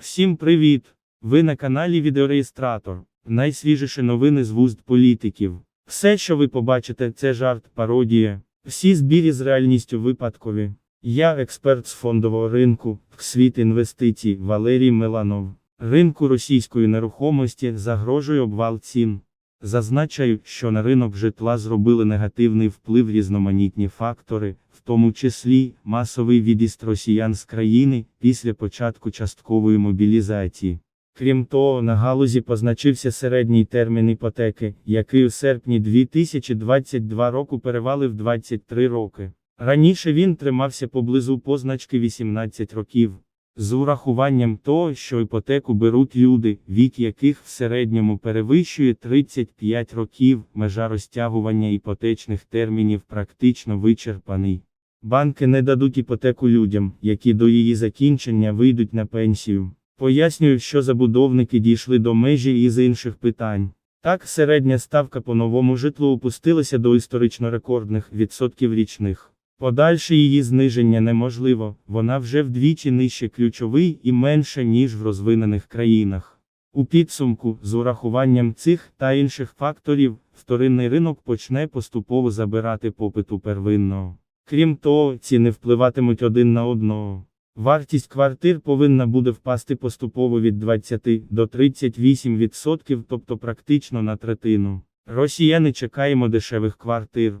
Всім привіт! Ви на каналі Відеореєстратор. Найсвіжіші новини з вуст політиків. Все, що ви побачите, це жарт, пародія. Всі збірі з реальністю випадкові. Я експерт з фондового ринку, світ інвестицій Валерій Меланов. Ринку російської нерухомості загрожує обвал цін. Зазначаю, що на ринок житла зробили негативний вплив різноманітні фактори, в тому числі масовий від'їзд росіян з країни після початку часткової мобілізації. Крім того, на галузі позначився середній термін іпотеки, який у серпні 2022 року перевалив 23 роки. Раніше він тримався поблизу позначки 18 років. З урахуванням того, що іпотеку беруть люди, вік яких в середньому перевищує 35 років, межа розтягування іпотечних термінів практично вичерпаний. Банки не дадуть іпотеку людям, які до її закінчення вийдуть на пенсію. Пояснюю, що забудовники дійшли до межі із інших питань. Так, середня ставка по новому житлу опустилася до історично рекордних відсотків річних. Подальше її зниження неможливо, вона вже вдвічі нижче ключовий і менше, ніж в розвинених країнах. У підсумку, з урахуванням цих та інших факторів, вторинний ринок почне поступово забирати попит у первинного. Крім того, ціни впливатимуть один на одного. Вартість квартир повинна буде впасти поступово від 20 до 38%, тобто практично на третину. Росіяни чекаємо дешевих квартир.